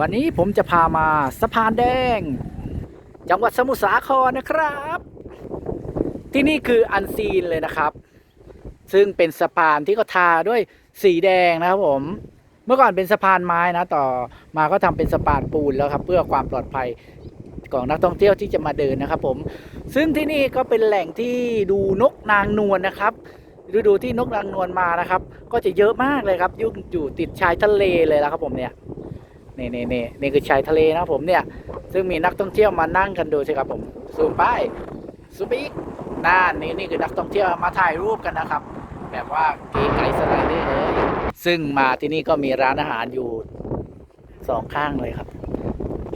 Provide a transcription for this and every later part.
วันนี้ผมจะพามาสะพานแดง จังหวัดสมุทรสาครนะครับ ที่นี่คืออันซีนเลยนะครับ ซึ่งเป็นสะพานที่เขาทาด้วยสีแดงนะครับผม เมื่อก่อนเป็นสะพานไม้นะ ต่อมาก็ทำเป็นสะพานปูนแล้วครับ เพื่อความปลอดภัยของนักท่องเที่ยวที่จะมาเดินนะครับ ผม ซึ่งที่นี่ก็เป็นแหล่งที่ดูนกนางนวลนะครับฤดูที่นกนางนวลมานะครับ ก็จะเยอะมากเลยครับยุ่งอยู่ติดชายทะเลเลยแล้วครับผมเนี่ย นี่นี่นี่นี่คือชายทะเลนะผมเนี่ย ซึ่งมีนักท่องเที่ยวมานั่งกันดูสิครับผมซูมไปซูมไปอีกน่านนี่นี่คือนักท่องเที่ยวมาถ่ายรูปกันนะครับ แบบว่าเก๋ไก๋สไลด์เลยซึ่งมาที่นี่ก็มีร้านอาหารอยู่สองข้างเลยครับ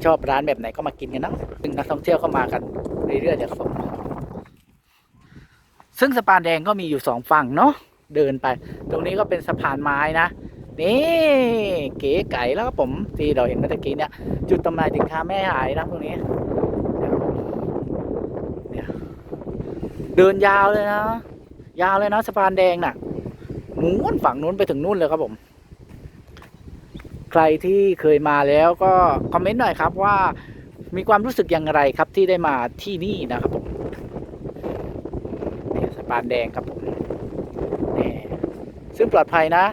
ชอบร้านแบบไหนก็มากินกันนะซึ่งนักท่องเที่ยวก็มากันเรื่อยๆเลยครับผมซึ่งสะพานแดงก็มีอยู่สองฝั่งเนาะเดินไป ตรงนี้ก็เป็นสะพานไม้นะ นี่เก๋ไก่แล้วครับผมที่เราเห็นเมื่อกี้เนี่ย จุดตำนายสินค้าแม่หายนะตรงนี้เนี่ยเดินยาวเลยนะ ยาวเลยนะสะพานแดงน่ะนู้นฝั่งนู้นไปถึงนู้นเลยครับผม ใครที่เคยมาแล้วก็คอมเมนต์หน่อยครับว่ามีความรู้สึกอย่างไรครับที่ได้มาที่นี่นะครับผมสะพานแดงครับผมซึ่งปลอดภัยนะ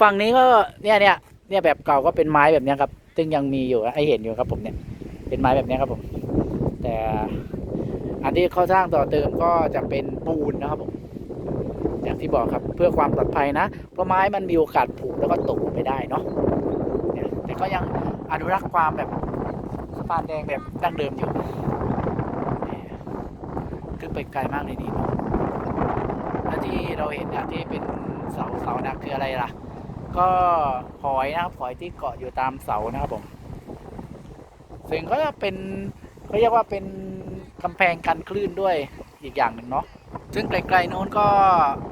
ฝั่งนี้ก็เนี่ยเนี่ยเนี่ยแบบเก่าก็เป็นไม้แบบนี้ครับซึ่งยังมีอยู่ให้เห็นอยู่ครับผมเนี่ยเป็นไม้แบบนี้ครับผม แต่อันที่เขาสร้างต่อเติมก็จะเป็นปูนนะครับผมอย่างที่บอกครับเพื่อความปลอดภัยนะ เพราะไม้มันมีโอกาสผุแล้วก็ตกลงไปได้เนาะแต่ก็ยังอนุรักษ์ความแบบสะพานแดงแบบดั้งเดิมอยู่ขึ้นไปไกลมากเลยนี่นาะและที่เราเห็นเนี่ยที่เป็นเสาเสานะคืออะไรล่ะ ก็หอยนะครับหอยที่เกาะอยู่ตามเสานะครับผมซึ่งก็จะเป็นเขาเรียกว่าเป็นกำแพงกันคลื่นด้วยอีกอย่างหนึ่งเนาะซึ่งไกลๆโน้นก็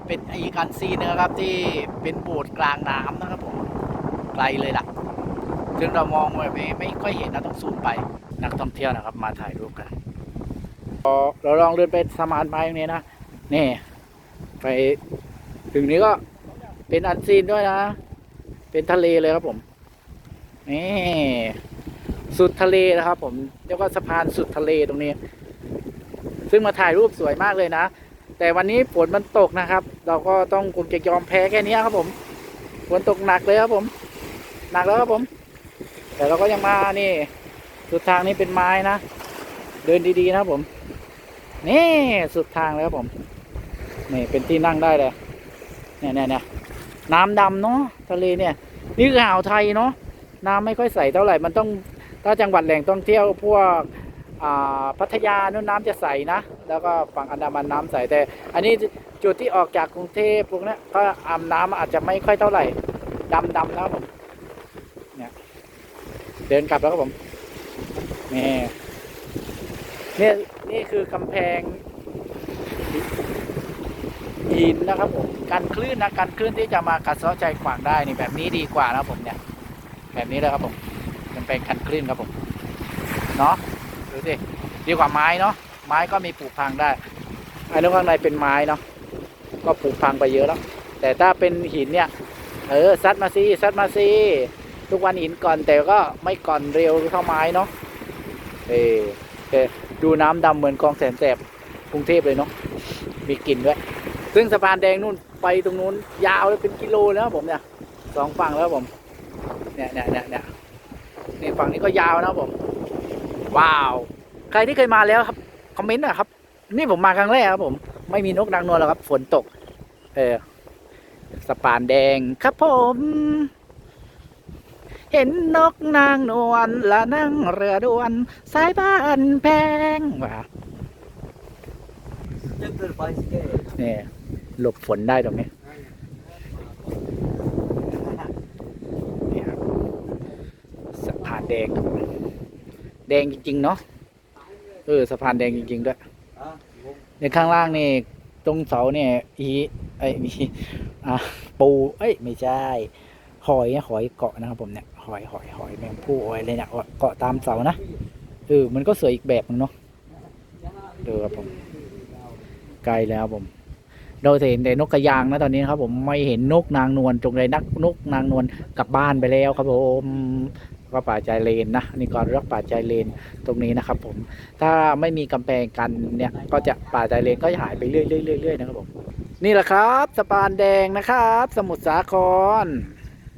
เป็นอีกอันซีนะครับที่เป็นโบสถ์กลางน้ำนะครับผมไกลเลยล่ะซึ่งเรามองแบบไม่ไม่ค่อยเห็นนะต้องซูมไปนักท่องเที่ยวนะครับ มาถ่ายรูปกันเราลองเดินไปสะพานไม้ตรงนี้นะนี่ ไปถึงนี้ก็เป็นอันซีนด้วยนะ เป็นทะเลเลยครับผมนี่สุดทะเลนะครับ ผมเรียกว่าสะพานสุดทะเลตรงนี้ ซึ่งมาถ่ายรูปสวยมากเลยนะ แต่วันนี้ฝนมันตกนะครับ เราก็ต้องคงจะยอมแพ้แค่นี้ครับผมฝนตกหนักเลยครับผม หนักแล้วครับผม แต่เราก็ยังมานี่ สุดทางนี้เป็นไม้นะ เดินดีๆนะครับผม นี่สุดทางเลยครับผม นี่เป็นที่นั่งได้เลยเนี่ยเนี่ยเนี่ย น้ำดำเนาะทะเลเนี่ย นี่คืออ่าวไทยเนาะน้ำไม่ค่อยใสเท่าไหร่มันต้องถ้าจังหวัดแหล่งท่องเที่ยวพวกอ่าพัทยานู่นน้ำจะใสนะ แล้วก็ฝั่งอันดามันน้ำใสแต่ อันนี้จุดที่ออกจากกรุงเทพพวกนี้ก็อาบน้ำอาจจะไม่ค่อยเท่าไหร่ดำดำนะครับผมเนี่ยเดินกลับแล้วครับผมนี่นี่นี่คือกำแพง หินนะครับผมการคลื่นนะการคลื่นที่จะมากัดเซาะใจขวางได้นี่แบบนี้ดีกว่านะผมเนี่ย แบบนี้เลยครับผมมันเป็นกันคลื่นครับผมเนาะดูสิดีกว่าไม้เนาะไม้ก็มีปลูกพังได้ไอ้นู้นข้างในเป็นไม้เนาะก็ปลูกพังไปเยอะแล้วแต่ถ้าเป็นหินเนี่ยเออซัดมาสิซัดมาสิทุกวันหินก่อนแต่ก็ไม่ก่อนเร็วเท่าไม้เนาะเออเออดูน้ำดำเหมือนกองแสนแสบกรุงเทพเลยเนาะมีกลิ่นด้วย ซึ่งสะพานแดงนู่นไปตรงนู้น ยาวเลยเป็นกิโลแล้วครับผมเนี่ยสองฝั่งแล้วครับผม เนี่ยเนี่ยเนี่ยเนี่ยนี่ฝั่งนี้ก็ยาวนะครับผม ว้าว ใครที่เคยมาแล้วครับคอมเมนต์นะครับ นี่ผมมาครั้งแรกครับผม ไม่มีนกนางนวลหรอกครับ ฝนตก เออสะพานแดงครับผม เห็นนกนางนวลละนั่งเรือด่วนสายบ้านแพงว่ะนี่ หลบฝนได้ตรงนี้สะพานแดง แดงจริง ๆ เนาะเออสะพานแดงจริง ๆ ด้วย ในข้างล่างนี่ตรงเสาเนี่ยอีไอ้มีอะปูเอ้ยไม่ใช่หอยหอยเกาะนะครับผมเนี่ยหอยหอยหอยแมงผู้หอยอะไรเนี่ยเกาะตามเสานะเออมันก็สวยอีกแบบนึงเนาะดูครับผม ไกลแล้วผม เราจะเห็นแต่นกกระยางนะตอนนี้ครับผมไม่เห็นนกนางนวลจงเลยนักนกนางนวลกลับบ้านไปแล้วครับผมก็ป่าใจเลนนะนี่ก็รักป่าใจเลนตรงนี้นะครับผมถ้าไม่มีกำแพงกันเนี่ยก็จะป่าใจเลนก็จะหายไปเรื่อยๆๆนะครับผมนี่แหละครับสะพานแดงนะครับ สมุทรสาคร